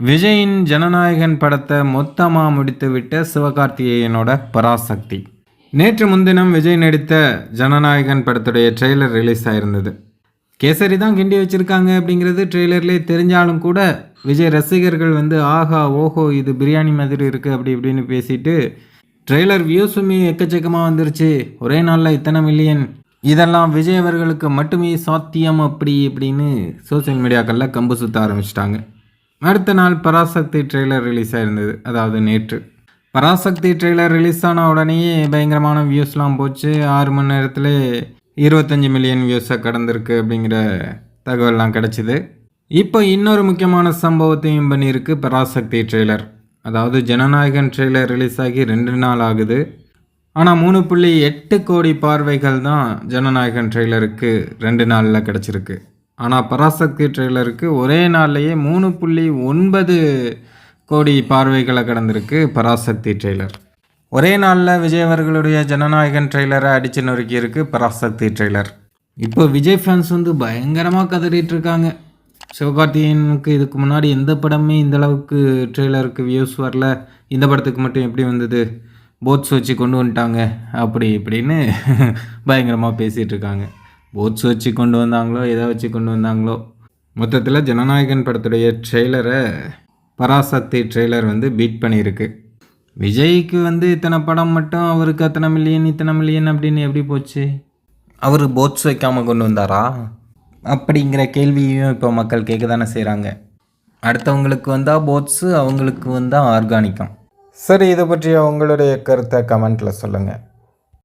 விஜயின் ஜனநாயகன் படத்தை மொத்தமாக முடித்துவிட்ட சிவகார்த்திகேயனோட பராசக்தி. நேற்று முன்தினம் விஜய் நடித்த ஜனநாயகன் படத்துடைய ட்ரெய்லர் ரிலீஸ் ஆயிருந்தது. கேசரி தான் கிண்டி வச்சுருக்காங்க அப்படிங்கிறது ட்ரெய்லர்லேயே தெரிஞ்சாலும் கூட விஜய் ரசிகர்கள் வந்து ஆஹா ஓஹோ இது பிரியாணி மாதிரி இருக்குது அப்படி இப்படின்னு பேசிட்டு ட்ரெய்லர் வியூஸுமே எக்கச்சக்கமாக வந்துருச்சு. ஒரே நாளில் இத்தனை மில்லியன். இதெல்லாம் விஜய் அவர்களுக்கு மட்டுமே சாத்தியம் அப்படி இப்படின்னு சோஷியல் மீடியாக்களில் கம்பு சுற்ற ஆரம்பிச்சிட்டாங்க. அடுத்த நாள் பராசக்தி ட்ரெய்லர் ரிலீஸ் ஆயிருந்தது. அதாவது நேற்று. பராசக்தி ட்ரெய்லர் ரிலீஸ் ஆன உடனேயே பயங்கரமான வியூஸ்லாம் போச்சு. ஆறு மணி நேரத்தில் இருபத்தஞ்சி மில்லியன் வியூஸை கடந்திருக்கு அப்படிங்கிற தகவல்லாம் கிடச்சிது. இப்போ இன்னொரு முக்கியமான சம்பவத்தையும் பண்ணியிருக்கு பராசக்தி ட்ரெய்லர் அதாவது ஜனநாயகன் ட்ரெய்லர் ரிலீஸ் ஆகி ரெண்டு நாள் ஆகுது. ஆனால் மூணு புள்ளி எட்டு கோடி பார்வைகள் தான் ஜனநாயகன் ட்ரெய்லருக்கு ரெண்டு நாளில் கிடச்சிருக்கு. ஆனால் பராசக்தி ட்ரெய்லருக்கு ஒரே நாள்லேயே மூணு புள்ளி ஒன்பது கோடி பார்வைகளை கடந்திருக்கு பராசக்தி ட்ரெய்லர். ஒரே நாளில் விஜய் அவர்களுடைய ஜனநாயகன் ட்ரெய்லரை அடித்து நொறுக்கியிருக்கு பராசக்தி ட்ரெய்லர். இப்போ விஜய் ஃபேன்ஸ் வந்து பயங்கரமாக கதறிட்டு இருக்காங்க சிவகார்த்திகேயனுக்கு இதுக்கு முன்னாடி எந்த படமே இந்த அளவுக்கு ட்ரெய்லருக்கு வியூஸ் வரல. இந்த படத்துக்கு மட்டும் எப்படி வந்தது? போட்ஸ் வச்சு கொண்டு வந்துட்டாங்க. அப்படி இப்படின்னு பயங்கரமாக பேசிகிட்டு இருக்காங்க போட்ஸ் வச்சு கொண்டு வந்தாங்களோ எதை வச்சு கொண்டு வந்தாங்களோ. மொத்தத்தில் ஜனநாயகன் படத்துடைய ட்ரெய்லரை பராசக்தி ட்ரெய்லர் வந்து பீட் பண்ணியிருக்கு. விஜய்க்கு வந்து இத்தனை படம் மட்டும் அவருக்கு அத்தனை மில்லியன் இத்தனை மில்லியன் அப்படின்னு எப்படி போச்சு? அவர் போட்ஸ் வைக்காமல் கொண்டு வந்தாரா? அப்படிங்கிற கேள்வியும் இப்போ மக்கள் கேட்க தானே செய்கிறாங்க அடுத்தவங்களுக்கு வந்தால் போட்ஸு அவங்களுக்கு வந்தால் ஆர்கானிக்கம் சரி இதை பற்றி உங்களுடைய கருத்தை கமெண்ட்டில் சொல்லுங்கள்